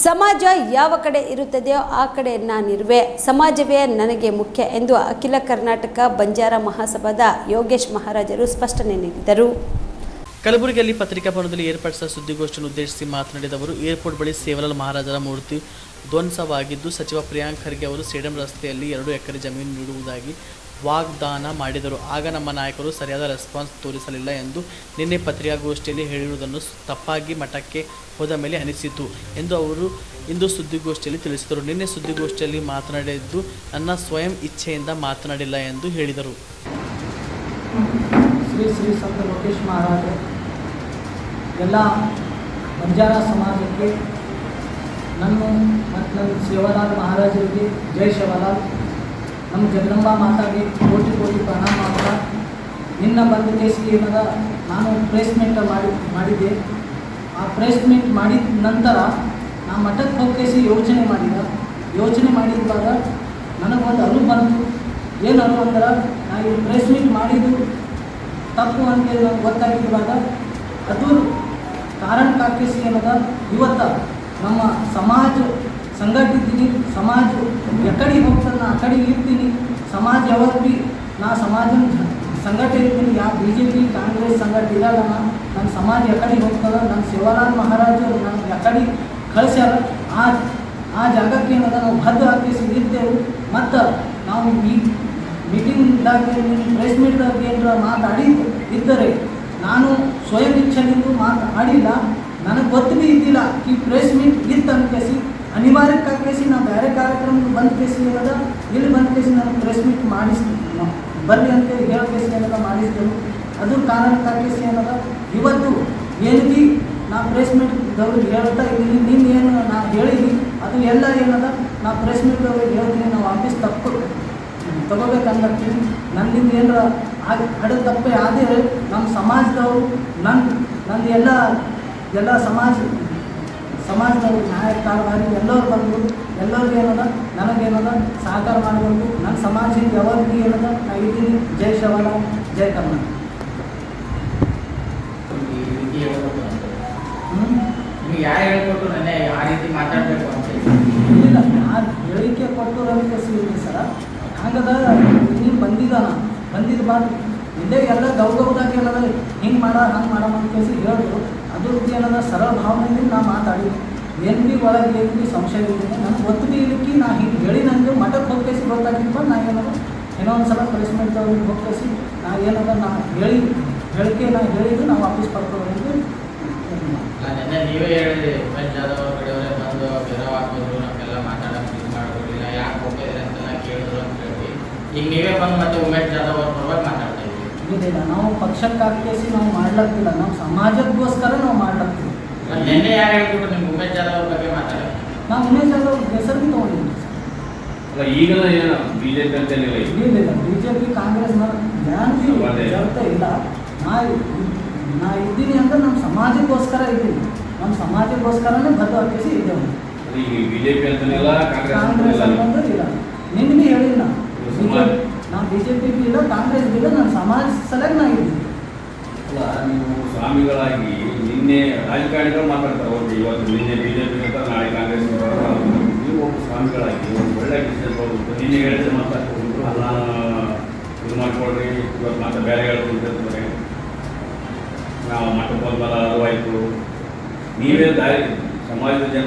ಸಮಾಜ ಯಾವ ಕಡೆ ಇರುತ್ತದೆಯೋ ಆ ಕಡೆ ನಾನಿರುವೆ. ಸಮಾಜವೇ ನನಗೆ ಮುಖ್ಯ ಎಂದು ಅಖಿಲ ಕರ್ನಾಟಕ ಬಂಜಾರ ಮಹಾಸಭಾದ ಯೋಗೇಶ್ ಮಹಾರಾಜರು ಸ್ಪಷ್ಟನೆ ನೀಡಿದರು. ಕಲಬುರಗಿಯಲ್ಲಿ ಪತ್ರಿಕಾ ಭವನದಲ್ಲಿ ಏರ್ಪಡಿಸಿದ ಸುದ್ದಿಗೋಷ್ಠಿಯನ್ನು ಉದ್ದೇಶಿಸಿ ಮಾತನಾಡಿದ ಅವರು, ಏರ್ಪೋರ್ಟ್ ಬಳಿ ಸೇವಲಾಲ್ ಮಹಾರಾಜರ ಮೂರ್ತಿ ಧ್ವಂಸವಾಗಿದ್ದು, ಸಚಿವ ಪ್ರಿಯಾಂಕ್ ಖರ್ಗೆ ಅವರು ಸೇಡಂ ರಸ್ತೆಯಲ್ಲಿ ಎರಡು ಎಕರೆ ಜಮೀನು ನೀಡುವುದಾಗಿ ವಾಗ್ದಾನ ಮಾಡಿದರು. ಆಗ ನಮ್ಮ ನಾಯಕರು ಸರಿಯಾದ ರೆಸ್ಪಾನ್ಸ್ ತೋರಿಸಲಿಲ್ಲ ಎಂದು ನಿನ್ನೆ ಪತ್ರಿಕಾಗೋಷ್ಠಿಯಲ್ಲಿ ಹೇಳಿರುವುದನ್ನು ತಪ್ಪಾಗಿ ಮಠಕ್ಕೆ ಹೋದ ಮೇಲೆ ಅನಿಸಿತು ಎಂದು ಅವರು ಇಂದು ಸುದ್ದಿಗೋಷ್ಠಿಯಲ್ಲಿ ತಿಳಿಸಿದರು. ನಿನ್ನೆ ಸುದ್ದಿಗೋಷ್ಠಿಯಲ್ಲಿ ಮಾತನಾಡಿದ್ದು, ನನ್ನ ಸ್ವಯಂ ಇಚ್ಛೆಯಿಂದ ಮಾತನಾಡಿಲ್ಲ ಎಂದು ಹೇಳಿದರು. ಶ್ರೀ ಶ್ರೀ ಸಂತ ಲೋಕೇಶ್ ಮಹಾರಾಜ, ಎಲ್ಲ ಬಂಜಾರ ಸಮಾಜಕ್ಕೆ ನನ್ನ ಮತ್ತು ನನ್ನ ಶಿವಲಾಲ್ ಮಹಾರಾಜರಿಗೆ ಜೈ ಶಿವಲಾಲ್. ನಮ್ಮ ಜಗದಂಬ ಮಾತಾಡಿ ಕೋಟಿ ಕೋಟಿ ಪ್ರಣಾಮ ಮಾಡ್ತಾ ನಿನ್ನ ಬಂದ ಕೇಸಿಗೆ ಏನದ ನಾನು ಪ್ಲೇಸ್ಮೆಂಟ್ ಮಾಡಿ, ಮಾಡಿದ್ದೆ. ಆ ಪ್ಲೇಸ್ಮೆಂಟ್ ಮಾಡಿದ ನಂತರ ನಾ ಮಠಕ್ಕೆ ಹೋಗಿ ಯೋಚನೆ ಮಾಡಿದ. ಯೋಚನೆ ಮಾಡಿದಾಗ ನನಗೊಂದು ಅರಿವು ಬಂತು. ಏನು ಅರಿವು ಅಂದ್ರೆ ನಾ ಈ ಪ್ಲೇಸ್ಮೆಂಟ್ ಮಾಡಿದ್ದು ತಪ್ಪು ಅಂತೇಳಿ ನನಗೆ ಗೊತ್ತಾಗಿರುವಾಗ ಅದು ಕಾರಣಕ್ಕಾಗಿಸಿ ಏನದ ಇವತ್ತು ನಮ್ಮ ಸಮಾಜ ನಾ ಆ ಕಡೆ ಇರ್ತೀನಿ, ಸಮಾಜ ಯಾವಾಗ ಭೀ ನಾ ಸಮಾಜ ಸಂಘಟ ಇರ್ತೀನಿ ಯಾವ ಬಿ ಜೆ ಪಿ ಕಾಂಗ್ರೆಸ್ ಸಂಘಟ ಇರಲ್ಲ ನನ್ನ ಸಮಾಜ ಎಕಡೆ ಹೋಗ್ತದೆ ನನ್ನ ಶಿವರಾಮ್ ಮಹಾರಾಜರು ನನ್ನ ಎಕಡೆ ಕಳಿಸ್ಯಾರ. ಆ ಆ ಜಾಗಕ್ಕೆ ಏನದ, ನಾವು ಬದ್ಧ ಹಾಕಿಸಿ ಇರ್ತೇವೆ ಮತ್ತು ನಾವು ಈ ಮೀಟಿಂಗ್ದಾಗ ಪ್ರೆಸ್ ಮೀಟ್ದಾಗ ಏನರ ಮಾತಾಡಿ ಇದ್ದರೆ ನಾನು ಸ್ವಯಂ ಇಚ್ಛೆಯಿಂದ ಮಾತಾಡಿಲ್ಲ ನನಗೆ ಗೊತ್ತು ಭೀ ಇದ್ದಿಲ್ಲ. ಈ ಪ್ರೆಸ್ ಮೀಟ್ ಇತ್ತು ಅಂತ ಕೇಸಿ ಅನಿವಾರ್ಯಕ್ಕೆ ಕೇಸಿ ನಾವು ಬೇರೆ ಕಾರ್ಯಕ್ರಮಕ್ಕೆ ಬಂದ ಕೇಸಿ ಏನದ ಇಲ್ಲಿ ಬಂದ ಕೇಸಿ ನಾನು ಪ್ರೆಸ್ ಮೀಟ್ ಮಾಡಿಸ್ ಬರ್ರಿ ಅಂತ ಹೇಳೋ ಕೇಸಿ ಏನದ ಮಾಡಿಸ್ತೇವೆ. ಅದು ಕಾರಣಕ್ಕಾಗಿ ಕೇಸಿ ಏನದ ಇವತ್ತು ಏನು ನಾ ಪ್ರೆಸ್ ಮೀಟ್ದವ್ರಿಗೆ ಹೇಳ್ತಾ ಇದ್ದೀನಿ ನೀನು ಏನು ನಾ ಹೇಳಿದ್ದೀನಿ ಅದು ಎಲ್ಲ ಏನದ? ನಾ ಪ್ರೆಸ್ ಮೀಟ್ದವ್ರಿಗೆ ಹೇಳ್ತೀನಿ. ನಾವು ವಾಪಸ್ ತಪ್ಪು ತಗೋಬೇಕಂದಿರ್ತೀನಿ ನನ್ನಿಂದ ಏನಾರ ಆಗಿ ಅಡ ತಪ್ಪೇ ಆದರೆ ನಮ್ಮ ಸಮಾಜದವರು ನನ್ನ ನಂದು ಎಲ್ಲ ಎಲ್ಲ ಸಮಾಜ ಸಮಾಜದವ್ರು ನಾಯಕ ಕಾರ್ಯವಾರಿ ಎಲ್ಲರೂ ಬಂದು ಎಲ್ಲರಿಗೂ ಏನದ? ನನಗೇನದ? ಸಹಕಾರ ಮಾಡಬೇಕು. ನನ್ನ ಸಮಾಜ ಯಾವತ್ತಿಗೆ ಏನದ? ನಾ ಇದ್ದೀನಿ. ಜೈ ಶವನ ಜೈ ಕರ್ನಾಟಕ. ಯಾರು ಆ ರೀತಿ ಮಾತಾಡಬೇಕು ಅಂತ ಇಲ್ಲ ನಾನು ಹೇಳಿಕೆ ಕೊಟ್ಟು ನನಗೆ ಸಿಗುತ್ತೆ ಸರ. ಹಂಗದ ನೀನು ಬಂದಿದ್ದಾನ ಬಂದಿದ್ದ ಬಾದ್ ಹಿಂದೆ ಎಲ್ಲ ಗೌಗೌದಾಗ ಏನದ ಹಿಂಗೆ ಮಾಡ ಹಂಗೆ ಮಾಡ ಅಂತ ಕೇಸಿ ಹೇಳಿದ್ರು. ಅದ್ರ ರೀತಿ ಏನದ? ಸರಳ ಭಾವನೆಯಿಂದ ನಾ ಮಾತಾಡಿ ಏನು ಭೀ ಒಳಗೆ ಏನು ಭೀ ಸಂಶಯ ಇದ್ದೀನಿ ನನಗೆ ಒತ್ತು ನಾ ಹಿಂಗೆ ಹೇಳಿ ನನಗೆ ಮಠಕ್ಕೆ ಹೋಗ್ಕೇಸಿ ಗೊತ್ತಾಗಿದ್ದು ನಾ ಏನದ ಏನೋ ಒಂದು ಸಲ ಪ್ಲೇಸ್ಮೆಂಟ್ ಅವ್ರಿಗೆ ಹೋಗ್ಕೇಸಿ ನಾ ಏನದ ನಾ ಹೇಳಿ ಹೇಳಿಕೆ ನಾ ಹೇಳಿದ್ದು ನಾವು ವಾಪಸ್ ಪಡ್ಕೊಳ್ಳೋದು ನೀವೇ ಹೇಳಿದ್ರಿ ಉಮೇಶ್ ಜಾಧವ್ ಅವ್ರ ಕಡೆಯವರೇ ಬಂದು ಬೆರವ್ ಹಾಕಿದ್ರು ನಮಗೆಲ್ಲ ಮಾತಾಡಕ್ಕೆ ಇದು ಮಾಡೋದಿಲ್ಲ ಯಾಕೆ ಹೋಗ್ತಿದ್ರಿ ಅಂತೆಲ್ಲ ಕೇಳಿದ್ರು ಅಂತ ಹೇಳಿ. ಈಗ ನೀವೇ ಬಂದು ಮತ್ತೆ ಉಮೇಶ್ ಜಾಧವ್ ಅವ್ರ ಪರವಾಗಿ ಮಾತಾಡ್ತಾ ಇಲ್ಲ ನಾವು ಪಕ್ಷಕ್ಕೆ ಹಾಕೇಸಿ ನಾವು ಮಾಡ್ಲಾಗ್ತಿಲ್ಲ ನಾವು ಸಮಾಜಕ್ಕೋಸ್ಕರ ನಾವು ಮತ್ತೆ ನೆನ್ನೆ ಯಾರು ಹೇಳ್ಕೊಟ್ರು ನಿಮ್ಗೆ ಉಮೇಶ್ ಜಾಧವ್ ಅವ್ರ ಬಗ್ಗೆ ಮಾತಾಡೋದು? ನಾನು ಉಮೇಶ್ ಅವ್ರ ಹೆಸರು ತಗೊಂಡಿದ್ದೀನಿ. ಅಲ್ಲ ಈಗಲೂ ಏನು ಬಿಜೆಪಿ ಅಂತ ಇಲ್ಲ ಬಿ ಜೆ ಪಿ ಕಾಂಗ್ರೆಸ್ ಜಾಸ್ತಿ. ಜೊತೆ ಇಲ್ಲ. ನಾ ನಾ ಇದ್ದೀನಿ ಅಂದ್ರೆ ನಮ್ಮ ಸಮಾಜಕ್ಕೋಸ್ಕರ ಇದ್ದೀನಿ. ನಮ್ಮ ಸಮಾಜಕ್ಕೋಸ್ಕರನೇ ಬದ್ಧ ಹಾಕಿಸಿ ಇದ್ದೇವೆ ಈಗ ಬಿಜೆಪಿ ಅಂತ ಕಾಂಗ್ರೆಸ್ ಕಾಂಗ್ರೆಸ್ ಅಂತ ಇಲ್ಲ. ನಿನ್ನೆ ಹೇಳಿಲ್ಲ. ನಾನು ಸಮಾಜ. ಬಿ ಜೆ ಪಿ ಇಲ್ಲ ಕಾಂಗ್ರೆಸ್ ಇಲ್ಲ ನಾನು ಸಮಾಜ ಸಲಗ ನಾ ಇದ್ದೀನಿ ನೀವು ಸ್ವಾಮಿಗಳಾಗಿ ನಿನ್ನೆ ರಾಜಕಾರಣಿಗಳು ಮಾತಾಡ್ತಾರೆ ಓಕೆ ಇವತ್ತು ನಿನ್ನೆ ಬಿಜೆಪಿ ಅಂತ ನಾಳೆ ಕಾಂಗ್ರೆಸ್. ನೀವು ಒಬ್ಬ ಸ್ವಾಮಿಗಳಾಗಿ ಒಂದು ಒಳ್ಳೆ ಬಿಸ್ನೆಸ್ ಹೋಗ್ಬೇಕು ನಿನ್ನೆ ಹೇಳಿದ್ರೆ ಮಾತಾಡ್ಕೊಂಡು ಅಲ್ಲ ಇದು ಮಾಡ್ಕೊಳ್ರಿ, ಇವತ್ತು ಮತ್ತೆ ಬೇರೆ ಹೇಳ್ತಾರೆ ನಾವು ಮಠಕ್ಕೆ ಅದು ಆಯಿತು. ನೀವೇ ದಾರಿ, ಸಮಾಜದ ಜನ